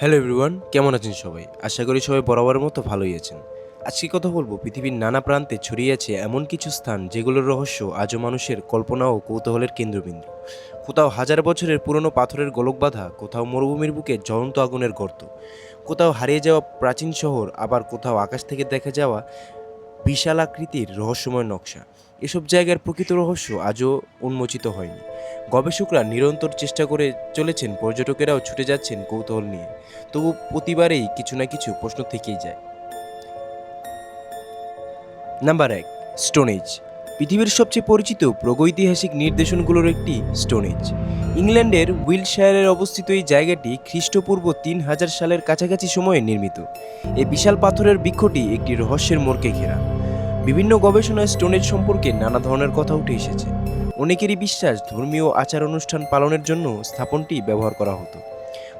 Hello everyone কেমন আছেন সবাই? আশা করি সবাই বরাবরের মতো ভালোই আছেন। আজকে কথা বলব পৃথিবীর নানা প্রান্তে ছড়িয়ে আছে এমন কিছু স্থান যেগুলোর রহস্য আজও মানুষের কল্পনা ও কৌতূহলের কেন্দ্রবিন্দু। কোথাও হাজার বছরের পুরনো পাথরের গোলক বাঁধা, কোথাও মরুভূমির বুকে জ্বলন্ত আগুনের গর্ত, কোথাও হারিয়ে যাওয়া প্রাচীন শহর, আবার কোথাও আকাশ থেকে দেখা যাওয়া বিশাল আকৃতির রহস্যময় নকশা। এসব জায়গার প্রকৃত রহস্য আজও উন্মোচিত হয়নি। গবেষকরা নিরন্তর চেষ্টা করে চলেছেন, পর্যটকেরাও ছুটে যাচ্ছেন কৌতূহল নিয়ে। তবু প্রতিবারেই কিছু না কিছু প্রশ্ন থেকেই যায়। নাম্বার এক স্টোনেজ পৃথিবীর সবচেয়ে পরিচিত প্রাগৈতিহাসিক নির্দেশনগুলোর একটি স্টোনেজ ইংল্যান্ডের উইলশায়ারের অবস্থিত এই জায়গাটি খ্রিস্টপূর্ব তিন হাজার সালের কাছাকাছি সময়ে নির্মিত। এই বিশাল পাথরের বৃক্ষটি একটি রহস্যের মোড়কে ঘেরা। বিভিন্ন গবেষণায় স্টোনেজ সম্পর্কে নানা ধরনের কথা উঠে এসেছে। অনেকেরই বিশ্বাস ধর্মীয় আচার অনুষ্ঠান পালনের জন্য স্থাপনটি ব্যবহার করা হতো।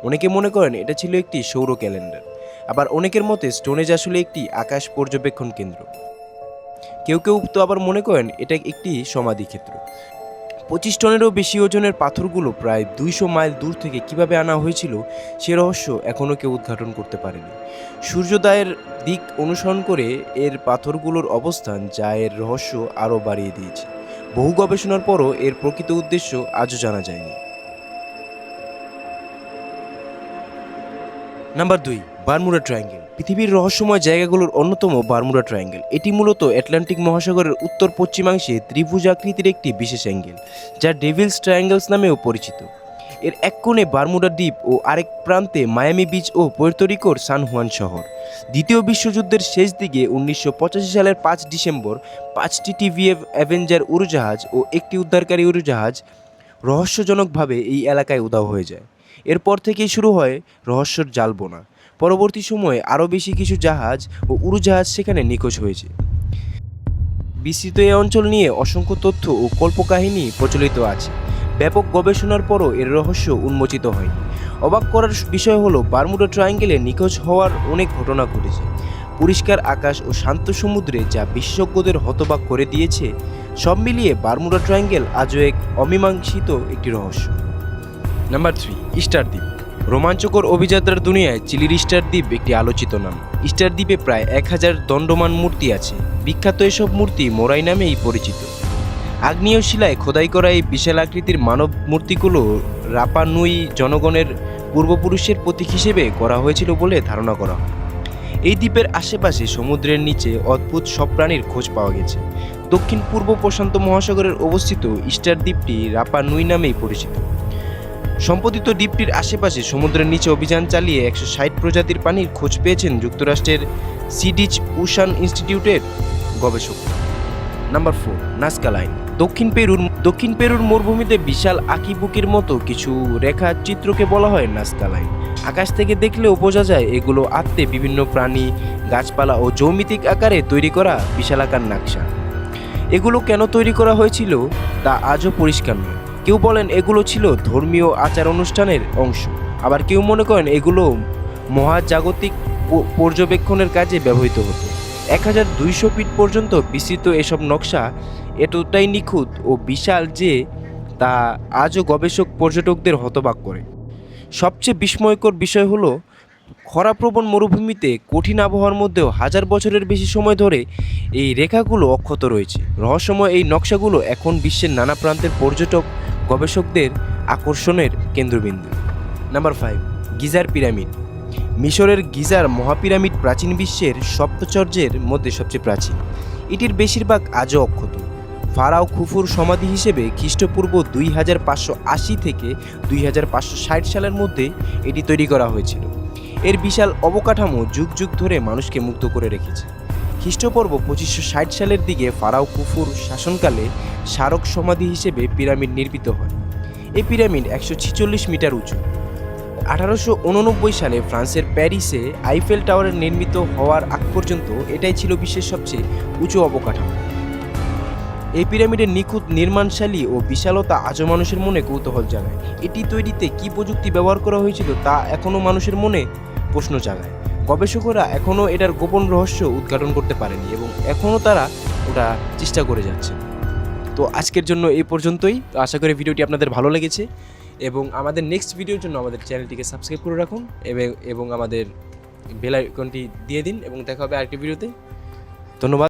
অনেকে মনে করেন এটা ছিল একটি সৌর ক্যালেন্ডার। আবার অনেকের মতে স্টোনেজ আসলে একটি আকাশ পর্যবেক্ষণ কেন্দ্র। কেউ কেউ তো আবার মনে করেন এটা একটি সমাধি ক্ষেত্র। পঁচিশ টনেরও বেশি ওজনের পাথরগুলো প্রায় দুইশো মাইল দূর থেকে কীভাবে আনা হয়েছিল সে রহস্য এখনও কেউ উদ্ঘাটন করতে পারেনি। সূর্যোদয়ের দিক অনুসরণ করে এর পাথরগুলোর অবস্থান যা এর রহস্য আরও বাড়িয়ে দিয়েছে। বহু গবেষণার পরও এর প্রকৃত উদ্দেশ্য আজও জানা যায়নি। নাম্বার দুই। Bermuda triangle. পৃথিবীর রহস্যময় জায়গাগুলোর অন্যতম বারমুডা ট্রায়াঙ্গেল। এটি মূলত অ্যাটলান্টিক মহাসাগরের উত্তর পশ্চিমাংশে ত্রিভুজ আকৃতির একটি বিশেষ অ্যাঙ্গেল, যা ডেভিলস ট্রায়াঙ্গেলস নামেও পরিচিত। এর এক কোণে বারমুডা দ্বীপ ও আরেক প্রান্তে মায়ামি বিচ ও পোর্তোরিকোর সান হুয়ান শহর। দ্বিতীয় বিশ্বযুদ্ধের শেষ দিকে উনিশশো পঁচাশি সালের পাঁচ ডিসেম্বর পাঁচটি টিভিএফ অ্যাভেঞ্জার উড়োজাহাজ ও একটি উদ্ধারকারী উড়োজাহাজ রহস্যজনকভাবে এই এলাকায় উধাও হয়ে যায়। এরপর থেকেই শুরু হয় রহস্যর জালবোনা। পরবর্তী সময়ে আরও বেশি কিছু জাহাজ ও উড়োজাহাজ সেখানে নিখোঁজ হয়েছে। বিস্তৃত এই অঞ্চল নিয়ে অসংখ্য তথ্য ও কল্পকাহিনী প্রচলিত আছে। ব্যাপক গবেষণার পরও এর রহস্য উন্মোচিত হয়নি। অবাক করার বিষয় হলো, বারমুডা ট্রায়াঙ্গেলে নিখোঁজ হওয়ার অনেক ঘটনা ঘটেছে। পরিষ্কার আকাশ ও শান্ত সমুদ্রে যা বিশেষজ্ঞদের হতবাক করে দিয়েছে, সব মিলিয়ে বারমুডা ট্রায়াঙ্গেল আজও এক অমীমাংসিত একটি রহস্য। নাম্বার থ্রি স্টার দ্বীপ রোমাঞ্চকর অভিযাত্রার দুনিয়ায় চিলির ইস্টার দ্বীপ একটি আলোচিত নাম। ইস্টার দ্বীপে প্রায় এক হাজার দণ্ডমান মূর্তি আছে। বিখ্যাত এসব মূর্তি মোরাই নামেই পরিচিত। আগ্নেয় শিলায় খোদাই করা এই বিশাল আকৃতির মানব মূর্তিগুলো রাপা নুই জনগণের পূর্বপুরুষের প্রতীক হিসেবে করা হয়েছিল বলে ধারণা করা হয়। এই দ্বীপের আশেপাশে সমুদ্রের নিচে অদ্ভুত সব প্রাণীর খোঁজ পাওয়া গেছে। দক্ষিণ পূর্ব প্রশান্ত মহাসাগরের অবস্থিত ইস্টার দ্বীপটি রাপা নুই নামেই পরিচিত। সম্পতিত দ্বীপটির আশেপাশে সমুদ্রের নিচে অভিযান চালিয়ে একশো ষাট প্রজাতির প্রাণীর খোঁজ পেয়েছেন যুক্তরাষ্ট্রের সিডিচ উশান ইনস্টিটিউটের গবেষক। নাম্বার ফোর নাস্কা লাইন দক্ষিণ পেরুর দক্ষিণ পেরুর মরুভূমিতে বিশাল আঁকিবুকির মতো কিছু রেখা চিত্রকে বলা হয় নাস্কা লাইন আকাশ থেকে দেখলেও বোঝা যায় এগুলো আত্মে বিভিন্ন প্রাণী, গাছপালা ও জৌমিতিক আকারে তৈরি করা বিশালাকার নকশা। এগুলো কেন তৈরি করা হয়েছিল তা আজও পরিষ্কার নয়। কেউ বলেন এগুলো ছিল ধর্মীয় আচার অনুষ্ঠানের অংশ। আবার কেউ মনে করেন এগুলো মহাজাগতিক পর্যবেক্ষণের কাজে ব্যবহৃত হতো। এক হাজার দুইশো ফিট পর্যন্ত বিস্তৃত এসব নকশা এতটাই নিখুঁত ও বিশাল যে তা আজও গবেষক পর্যটকদের হতবাক করে। সবচেয়ে বিস্ময়কর বিষয় হলো, খরাপ্রবণ মরুভূমিতে কঠিন আবহাওয়ার মধ্যেও হাজার বছরের বেশি সময় ধরে এই রেখাগুলো অক্ষত রয়েছে। রহস্যময় এই নকশাগুলো এখন বিশ্বের নানা প্রান্তের পর্যটক গবেষকদের আকর্ষণের কেন্দ্রবিন্দু। নাম্বার ফাইভ গিজার পিরামিড। মিশরের গিজার মহাপিরামিড প্রাচীন বিশ্বের সপ্তচর্যের মধ্যে সবচেয়ে প্রাচীন। এটির বেশিরভাগ আজও অক্ষত। ফারাও খুফুর সমাধি হিসেবে খ্রিস্টপূর্ব দুই হাজার পাঁচশো আশি থেকে দুই হাজার পাঁচশো ষাট সালের মধ্যে এটি তৈরি করা হয়েছিল। এর বিশাল অবকাঠামো যুগ যুগ ধরে মানুষকে মুগ্ধ করে রেখেছে। খ্রিস্টপূর্ব পঁচিশশো ষাট সালের দিকে ফারাও কুফুর শাসনকালে স্মারক সমাধি হিসেবে পিরামিড নির্মিত হয়। এই পিরামিড একশো ছিচল্লিশ মিটার উঁচু। আঠারোশো উননব্বই সালে ফ্রান্সের প্যারিসে আইফেল টাওয়ারের নির্মিত হওয়ার আগ পর্যন্ত এটাই ছিল বিশ্বের সবচেয়ে উঁচু অবকাঠামো। এই পিরামিডের নিখুঁত নির্মাণশালী ও বিশালতা আজও মানুষের মনে কৌতূহল জাগায়। এটি তৈরিতে কী প্রযুক্তি ব্যবহার করা হয়েছিল তা এখনও মানুষের মনে প্রশ্ন জাগায়। গবেষকরা এখনও এটার গোপন রহস্য উদ্ঘাটন করতে পারেনি এবং এখনও তারা ওটা চেষ্টা করে যাচ্ছে। তো আজকের জন্য এই পর্যন্তই। তো আশা করি ভিডিওটি আপনাদের ভালো লেগেছে এবং আমাদের নেক্সট ভিডিওর জন্য আমাদের চ্যানেলটিকে সাবস্ক্রাইব করে রাখুন এবং আমাদের বেল আইকনটি দিয়ে দিন এবং দেখা হবে আরেকটি ভিডিওতে ধন্যবাদ।